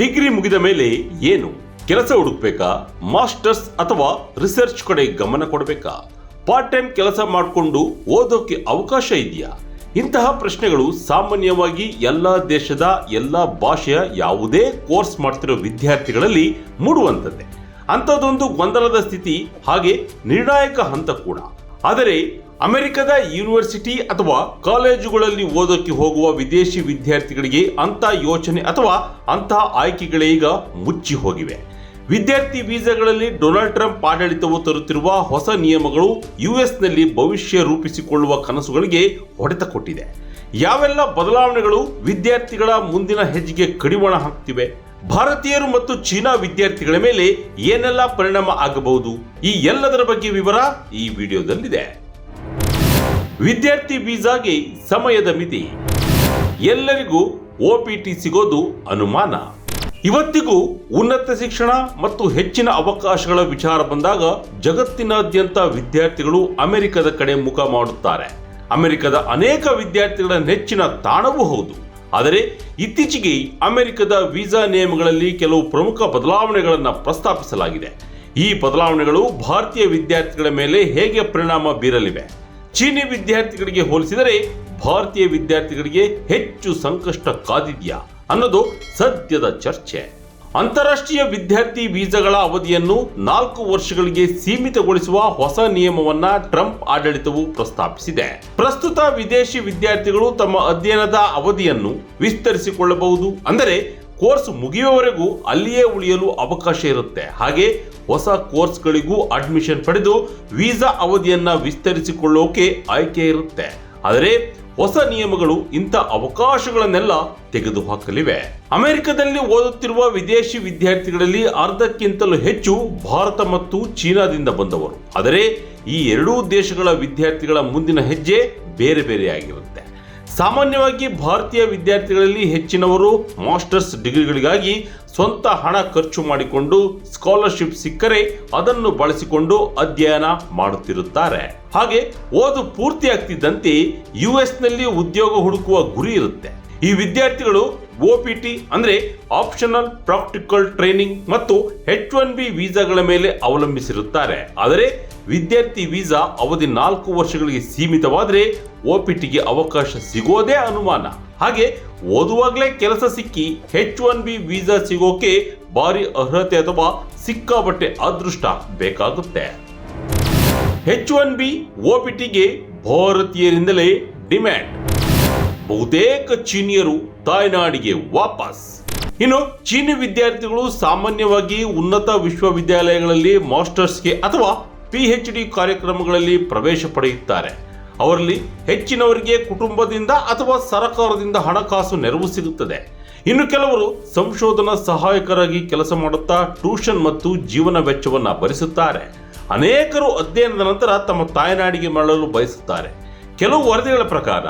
Degree ಮುಗಿದ ಮೇಲೆ ಏನು ಕೆಲಸ ಹುಡುಕ್ಬೇಕಾ? ಮಾಸ್ಟರ್ಸ್ ಅಥವಾ ರಿಸರ್ಚ್ ಕಡೆ ಗಮನ ಕೊಡಬೇಕಾ? ಪಾರ್ಟ್ ಟೈಮ್ ಕೆಲಸ ಮಾಡಿಕೊಂಡು ಓದೋಕೆ ಅವಕಾಶ ಇದೆಯಾ? ಇಂತಹ ಪ್ರಶ್ನೆಗಳು ಸಾಮಾನ್ಯವಾಗಿ ಎಲ್ಲ ದೇಶದ ಎಲ್ಲ ಭಾಷೆಯ ಯಾವುದೇ ಕೋರ್ಸ್ ಮಾಡ್ತಿರೋ ವಿದ್ಯಾರ್ಥಿಗಳಲ್ಲಿ ಮೂಡುವಂಥದ್ದೇ ಅಂಥದ್ದೊಂದು ಗೊಂದಲದ ಸ್ಥಿತಿ ಹಾಗೆ ನಿರ್ಣಾಯಕ ಹಂತ ಕೂಡ. ಆದರೆ ಅಮೆರಿಕದ ಯೂನಿವರ್ಸಿಟಿ ಅಥವಾ ಕಾಲೇಜುಗಳಲ್ಲಿ ಓದೋಕೆ ಹೋಗುವ ವಿದೇಶಿ ವಿದ್ಯಾರ್ಥಿಗಳಿಗೆ ಅಂತ ಯೋಚನೆ ಅಥವಾ ಅಂತಹ ಆಯ್ಕೆಗಳೇ ಈಗ ಮುಚ್ಚಿ ಹೋಗಿವೆ. ವಿದ್ಯಾರ್ಥಿ ವೀಸಾಗಳಲ್ಲಿ ಡೊನಾಲ್ಡ್ ಟ್ರಂಪ್ ಆಡಳಿತವು ತರುತ್ತಿರುವ ಹೊಸ ನಿಯಮಗಳು ಯುಎಸ್ನಲ್ಲಿ ಭವಿಷ್ಯ ರೂಪಿಸಿಕೊಳ್ಳುವ ಕನಸುಗಳಿಗೆ ಹೊಡೆತ ಕೊಟ್ಟಿದೆ. ಯಾವೆಲ್ಲ ಬದಲಾವಣೆಗಳು ವಿದ್ಯಾರ್ಥಿಗಳ ಮುಂದಿನ ಹೆಜ್ಜೆಗೆ ಕಡಿವಾಣ ಹಾಕ್ತಿವೆ? ಭಾರತೀಯರು ಮತ್ತು ಚೀನಾ ವಿದ್ಯಾರ್ಥಿಗಳ ಮೇಲೆ ಏನೆಲ್ಲ ಪರಿಣಾಮ ಆಗಬಹುದು? ಈ ಎಲ್ಲದರ ಬಗ್ಗೆ ವಿವರ ಈ ವಿಡಿಯೋದಲ್ಲಿದೆ. ವಿದ್ಯಾರ್ಥಿ ವೀಸಾಗೆ ಸಮಯದ ಮಿತಿ. ಎಲ್ಲರಿಗೂ ಒಪಿಟಿ ಸಿಗೋದು ಅನುಮಾನ. ಇವತ್ತಿಗೂ ಉನ್ನತ ಶಿಕ್ಷಣ ಮತ್ತು ಹೆಚ್ಚಿನ ಅವಕಾಶಗಳ ವಿಚಾರ ಬಂದಾಗ ಜಗತ್ತಿನಾದ್ಯಂತ ವಿದ್ಯಾರ್ಥಿಗಳು ಅಮೆರಿಕದ ಕಡೆ ಮುಖ ಮಾಡುತ್ತಾರೆ. ಅಮೆರಿಕದ ಅನೇಕ ವಿದ್ಯಾರ್ಥಿಗಳ ನೆಚ್ಚಿನ ತಾಣವೂ ಹೌದು. ಆದರೆ ಇತ್ತೀಚೆಗೆ ಅಮೆರಿಕದ ವೀಸಾ ನಿಯಮಗಳಲ್ಲಿ ಕೆಲವು ಪ್ರಮುಖ ಬದಲಾವಣೆಗಳನ್ನು ಪ್ರಸ್ತಾಪಿಸಲಾಗಿದೆ. ಈ ಬದಲಾವಣೆಗಳು ಭಾರತೀಯ ವಿದ್ಯಾರ್ಥಿಗಳ ಮೇಲೆ ಹೇಗೆ ಪರಿಣಾಮ ಬೀರಲಿವೆ? ಚೀನಿ ವಿದ್ಯಾರ್ಥಿಗಳಿಗೆ ಹೋಲಿಸಿದರೆ ಭಾರತೀಯ ವಿದ್ಯಾರ್ಥಿಗಳಿಗೆ ಹೆಚ್ಚು ಸಂಕಷ್ಟ ಕಾದಿದೆಯಾ ಅನ್ನೋದು ಸದ್ಯದ ಚರ್ಚೆ. ಅಂತಾರಾಷ್ಟ್ರೀಯ ವಿದ್ಯಾರ್ಥಿ ವೀಸಾಗಳ ಅವಧಿಯನ್ನು ನಾಲ್ಕು ವರ್ಷಗಳಿಗೆ ಸೀಮಿತಗೊಳಿಸುವ ಹೊಸ ನಿಯಮವನ್ನ ಟ್ರಂಪ್ ಆಡಳಿತವು ಪ್ರಸ್ತಾಪಿಸಿದೆ. ಪ್ರಸ್ತುತ ವಿದೇಶಿ ವಿದ್ಯಾರ್ಥಿಗಳು ತಮ್ಮ ಅಧ್ಯಯನದ ಅವಧಿಯನ್ನು ವಿಸ್ತರಿಸಿಕೊಳ್ಳಬಹುದು. ಅಂದರೆ ಕೋರ್ಸ್ ಮುಗಿಯುವವರೆಗೂ ಅಲ್ಲಿಯೇ ಉಳಿಯಲು ಅವಕಾಶ ಇರುತ್ತೆ. ಹಾಗೆ ಹೊಸ ಕೋರ್ಸ್ಗಳಿಗೂ ಅಡ್ಮಿಷನ್ ಪಡೆದು ವೀಸಾ ಅವಧಿಯನ್ನ ವಿಸ್ತರಿಸಿಕೊಳ್ಳೋಕೆ ಆಯ್ಕೆ ಇರುತ್ತೆ. ಆದರೆ ಹೊಸ ನಿಯಮಗಳು ಇಂಥ ಅವಕಾಶಗಳನ್ನೆಲ್ಲ ತೆಗೆದುಹಾಕಲಿವೆ. ಅಮೆರಿಕದಲ್ಲಿ ಓದುತ್ತಿರುವ ವಿದೇಶಿ ವಿದ್ಯಾರ್ಥಿಗಳಲ್ಲಿ ಅರ್ಧಕ್ಕಿಂತಲೂ ಹೆಚ್ಚು ಭಾರತ ಮತ್ತು ಚೀನಾದಿಂದ ಬಂದವರು. ಆದರೆ ಈ ಎರಡೂ ದೇಶಗಳ ವಿದ್ಯಾರ್ಥಿಗಳ ಮುಂದಿನ ಹೆಜ್ಜೆ ಬೇರೆ ಬೇರೆಯಾಗಿರುತ್ತೆ. ಸಾಮಾನ್ಯವಾಗಿ ಭಾರತೀಯ ವಿದ್ಯಾರ್ಥಿಗಳಲ್ಲಿ ಹೆಚ್ಚಿನವರು ಮಾಸ್ಟರ್ಸ್ ಡಿಗ್ರಿಗಳಿಗಾಗಿ ಸ್ವಂತ ಹಣ ಖರ್ಚು ಮಾಡಿಕೊಂಡು ಸ್ಕಾಲರ್ಶಿಪ್ ಸಿಕ್ಕರೆ ಅದನ್ನು ಬಳಸಿಕೊಂಡು ಅಧ್ಯಯನ ಮಾಡುತ್ತಿರುತ್ತಾರೆ. ಹಾಗೆ ಓದು ಪೂರ್ತಿಯಾಗ್ತಿದ್ದಂತೆ ಯು ನಲ್ಲಿ ಉದ್ಯೋಗ ಹುಡುಕುವ ಗುರಿ ಇರುತ್ತೆ. ಈ ವಿದ್ಯಾರ್ಥಿಗಳು ಒಪಿಟಿ ಅಂದ್ರೆ ಆಪ್ಷನಲ್ ಪ್ರಾಕ್ಟಿಕಲ್ ಟ್ರೈನಿಂಗ್ ಮತ್ತು ಹೆಚ್ ಒನ್ ಬಿ ವೀಸಾಗಳ ಮೇಲೆ ಅವಲಂಬಿಸಿರುತ್ತಾರೆ. ಆದರೆ ವಿದ್ಯಾರ್ಥಿ ವೀಸಾ ಅವಧಿ ನಾಲ್ಕು ವರ್ಷಗಳಿಗೆ ಸೀಮಿತವಾದರೆ ಒಪಿಟಿಗೆ ಅವಕಾಶ ಸಿಗೋದೇ ಅನುಮಾನ. ಹಾಗೆ ಓದುವಾಗಲೇ ಕೆಲಸ ಸಿಕ್ಕಿ ಹೆಚ್ ಒನ್ ಬಿ ವೀಸಾ ಸಿಗೋಕೆ ಭಾರಿ ಅರ್ಹತೆ ಅಥವಾ ಸಿಕ್ಕಾಪಟ್ಟೆ ಅದೃಷ್ಟ ಬೇಕಾಗುತ್ತೆ. ಹೆಚ್ ಒನ್ ಬಿ ಒಪಿಟಿಗೆ ಭಾರತೀಯರಿಂದಲೇ ಡಿಮ್ಯಾಂಡ್. ಬಹುತೇಕ ಚೀನಿಯರು ತಾಯ್ನಾಡಿಗೆ ವಾಪಸ್. ಇನ್ನು ಚೀನಿ ವಿದ್ಯಾರ್ಥಿಗಳು ಸಾಮಾನ್ಯವಾಗಿ ಉನ್ನತ ವಿಶ್ವವಿದ್ಯಾಲಯಗಳಲ್ಲಿ ಮಾಸ್ಟರ್ಸ್ಗೆ ಅಥವಾ ಪಿ ಎಚ್ ಡಿ ಕಾರ್ಯಕ್ರಮಗಳಲ್ಲಿ ಪ್ರವೇಶ ಪಡೆಯುತ್ತಾರೆ. ಅವರಲ್ಲಿ ಹೆಚ್ಚಿನವರಿಗೆ ಕುಟುಂಬದಿಂದ ಅಥವಾ ಸರಕಾರದಿಂದ ಹಣಕಾಸು ನೆರವು ಸಿಗುತ್ತದೆ. ಇನ್ನು ಕೆಲವರು ಸಂಶೋಧನಾ ಸಹಾಯಕರಾಗಿ ಕೆಲಸ ಮಾಡುತ್ತಾ ಟ್ಯೂಷನ್ ಮತ್ತು ಜೀವನ ವೆಚ್ಚವನ್ನು ಭರಿಸುತ್ತಾರೆ. ಅನೇಕರು ಅಧ್ಯಯನದ ನಂತರ ತಮ್ಮ ತಾಯ್ನಾಡಿಗೆ ಮರಳಲು ಬಯಸುತ್ತಾರೆ. ಕೆಲವು ವರದಿಗಳ ಪ್ರಕಾರ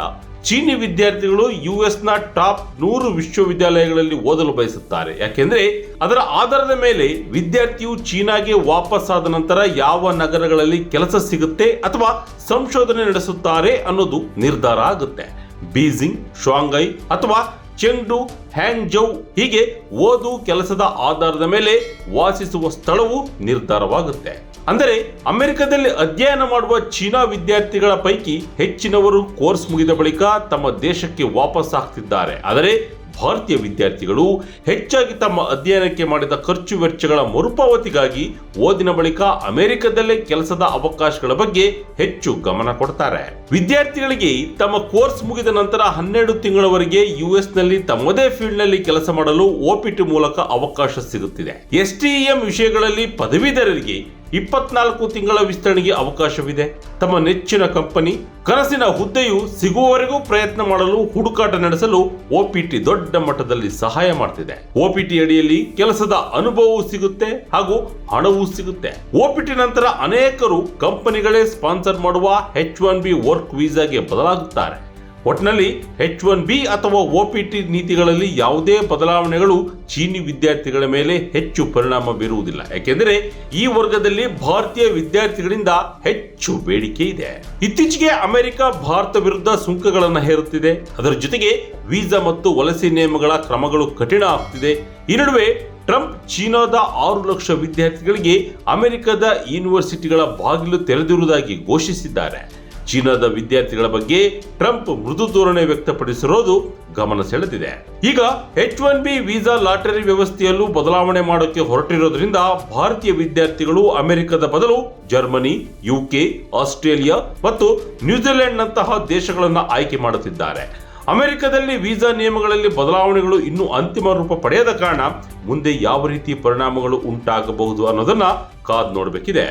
ಚೀನಿ ವಿದ್ಯಾರ್ಥಿಗಳು ಯು ಎಸ್ನ ಟಾಪ್ ನೂರು ವಿಶ್ವವಿದ್ಯಾಲಯಗಳಲ್ಲಿ ಓದಲು ಬಯಸುತ್ತಾರೆ. ಯಾಕೆಂದ್ರೆ ಅದರ ಆಧಾರದ ಮೇಲೆ ವಿದ್ಯಾರ್ಥಿಯು ಚೀನಾಗೆ ವಾಪಸ್ಸಾದ ನಂತರ ಯಾವ ನಗರಗಳಲ್ಲಿ ಕೆಲಸ ಸಿಗುತ್ತೆ ಅಥವಾ ಸಂಶೋಧನೆ ನಡೆಸುತ್ತಾರೆ ಅನ್ನೋದು ನಿರ್ಧಾರ ಆಗುತ್ತೆ. ಬೀಜಿಂಗ್, ಶಾಂಘೈ ಅಥವಾ ಚೆಂಡು, ಹ್ಯಾಂಗ್ಜೌ ಹೀಗೆ ಓದು ಕೆಲಸದ ಆಧಾರದ ಮೇಲೆ ವಾಸಿಸುವ ಸ್ಥಳವು ನಿರ್ಧಾರವಾಗುತ್ತೆ. ಅಂದರೆ ಅಮೆರಿಕದಲ್ಲಿ ಅಧ್ಯಯನ ಮಾಡುವ ಚೀನಾ ವಿದ್ಯಾರ್ಥಿಗಳ ಪೈಕಿ ಹೆಚ್ಚಿನವರು ಕೋರ್ಸ್ ಮುಗಿದ ಬಳಿಕ ತಮ್ಮ ದೇಶಕ್ಕೆ ವಾಪಸ್ ಆಗ್ತಿದ್ದಾರೆ. ಆದರೆ ಭಾರತೀಯ ವಿದ್ಯಾರ್ಥಿಗಳು ಹೆಚ್ಚಾಗಿ ತಮ್ಮ ಅಧ್ಯಯನಕ್ಕೆ ಮಾಡಿದ ಖರ್ಚು ವೆಚ್ಚಗಳ ಮರುಪಾವತಿಗಾಗಿ ಓದಿನ ಬಳಿಕ ಅಮೆರಿಕದಲ್ಲೇ ಕೆಲಸದ ಅವಕಾಶಗಳ ಬಗ್ಗೆ ಹೆಚ್ಚು ಗಮನ ಕೊಡ್ತಾರೆ. ವಿದ್ಯಾರ್ಥಿಗಳಿಗೆ ತಮ್ಮ ಕೋರ್ಸ್ ಮುಗಿದ ನಂತರ ಹನ್ನೆರಡು ತಿಂಗಳವರೆಗೆ ಯುಎಸ್ನಲ್ಲಿ ತಮ್ಮದೇ ಫೀಲ್ಡ್ನಲ್ಲಿ ಕೆಲಸ ಮಾಡಲು ಓಪಿಟಿ ಮೂಲಕ ಅವಕಾಶ ಸಿಗುತ್ತಿದೆ. ಎಸ್ಟಿಎಂ ವಿಷಯಗಳಲ್ಲಿ ಪದವೀಧರರಿಗೆ ಇಪ್ಪತ್ನಾಲ್ಕು ತಿಂಗಳ ವಿಸ್ತರಣೆಗೆ ಅವಕಾಶವಿದೆ. ತಮ್ಮ ನೆಚ್ಚಿನ ಕಂಪನಿ, ಕನಸಿನ ಹುದ್ದೆಯು ಸಿಗುವವರೆಗೂ ಪ್ರಯತ್ನ ಮಾಡಲು ಹುಡುಕಾಟ ನಡೆಸಲು ಒಪಿಟಿ ದೊಡ್ಡ ಮಟ್ಟದಲ್ಲಿ ಸಹಾಯ ಮಾಡ್ತಿದೆ. ಒಪಿಟಿ ಅಡಿಯಲ್ಲಿ ಕೆಲಸದ ಅನುಭವವೂ ಸಿಗುತ್ತೆ ಹಾಗೂ ಹಣವೂ ಸಿಗುತ್ತೆ. ಒಪಿಟಿ ನಂತರ ಅನೇಕರು ಕಂಪನಿಗಳೇ ಸ್ಪಾನ್ಸರ್ ಮಾಡುವ ಎಚ್ ಒನ್ ಬಿ ವರ್ಕ್ ವೀಸಾಗೆ ಬದಲಾಗುತ್ತಾರೆ. ಒಟ್ಟಿನಲ್ಲಿ ಎಚ್ ಒನ್ ಬಿ ಅಥವಾ ಒ ಪಿ ಟಿ ನೀತಿಗಳಲ್ಲಿ ಯಾವುದೇ ಬದಲಾವಣೆಗಳು ಚೀನಿ ವಿದ್ಯಾರ್ಥಿಗಳ ಮೇಲೆ ಹೆಚ್ಚು ಪರಿಣಾಮ ಬೀರುವುದಿಲ್ಲ. ಯಾಕೆಂದರೆ ಈ ವರ್ಗದಲ್ಲಿ ಭಾರತೀಯ ವಿದ್ಯಾರ್ಥಿಗಳಿಂದ ಹೆಚ್ಚು ಬೇಡಿಕೆ ಇದೆ. ಇತ್ತೀಚೆಗೆ ಅಮೆರಿಕ, ಭಾರತ ವಿರುದ್ಧ ಸುಂಕಗಳನ್ನು ಹೇರುತ್ತಿದೆ. ಅದರ ಜೊತೆಗೆ ವೀಸಾ ಮತ್ತು ವಲಸೆ ನಿಯಮಗಳ ಕ್ರಮಗಳು ಕಠಿಣ ಆಗ್ತಿದೆ. ಈ ನಡುವೆ ಟ್ರಂಪ್ ಚೀನಾದ ಆರು ಲಕ್ಷ ವಿದ್ಯಾರ್ಥಿಗಳಿಗೆ ಅಮೆರಿಕದ ಯೂನಿವರ್ಸಿಟಿಗಳ ಬಾಗಿಲು ತೆರೆದಿರುವುದಾಗಿ ಘೋಷಿಸಿದ್ದಾರೆ. ಚೀನಾದ ವಿದ್ಯಾರ್ಥಿಗಳ ಬಗ್ಗೆ ಟ್ರಂಪ್ ಮೃದು ಧೋರಣೆ ವ್ಯಕ್ತಪಡಿಸಿರೋದು ಗಮನ ಸೆಳೆದಿದೆ. ಈಗ H one B visa lottery ವ್ಯವಸ್ಥೆಯಲ್ಲೂ ಬದಲಾವಣೆ ಮಾಡೋಕೆ ಹೊರಟಿರೋದ್ರಿಂದ ಭಾರತೀಯ ವಿದ್ಯಾರ್ಥಿಗಳು ಅಮೆರಿಕದ ಬದಲು ಜರ್ಮನಿ ಯುಕೆ ಆಸ್ಟ್ರೇಲಿಯಾ ಮತ್ತು ನ್ಯೂಜಿಲೆಂಡ್ನಂತಹ ದೇಶಗಳನ್ನು ಆಯ್ಕೆ ಮಾಡುತ್ತಿದ್ದಾರೆ. ಅಮೆರಿಕದಲ್ಲಿ ವೀಸಾ ನಿಯಮಗಳಲ್ಲಿ ಬದಲಾವಣೆಗಳು ಇನ್ನೂ ಅಂತಿಮ ರೂಪ ಪಡೆಯದ ಕಾರಣ ಮುಂದೆ ಯಾವ ರೀತಿ ಪರಿಣಾಮಗಳು ಉಂಟಾಗಬಹುದು ಅನ್ನೋದನ್ನ ಕಾದ್ ನೋಡಬೇಕಿದೆ.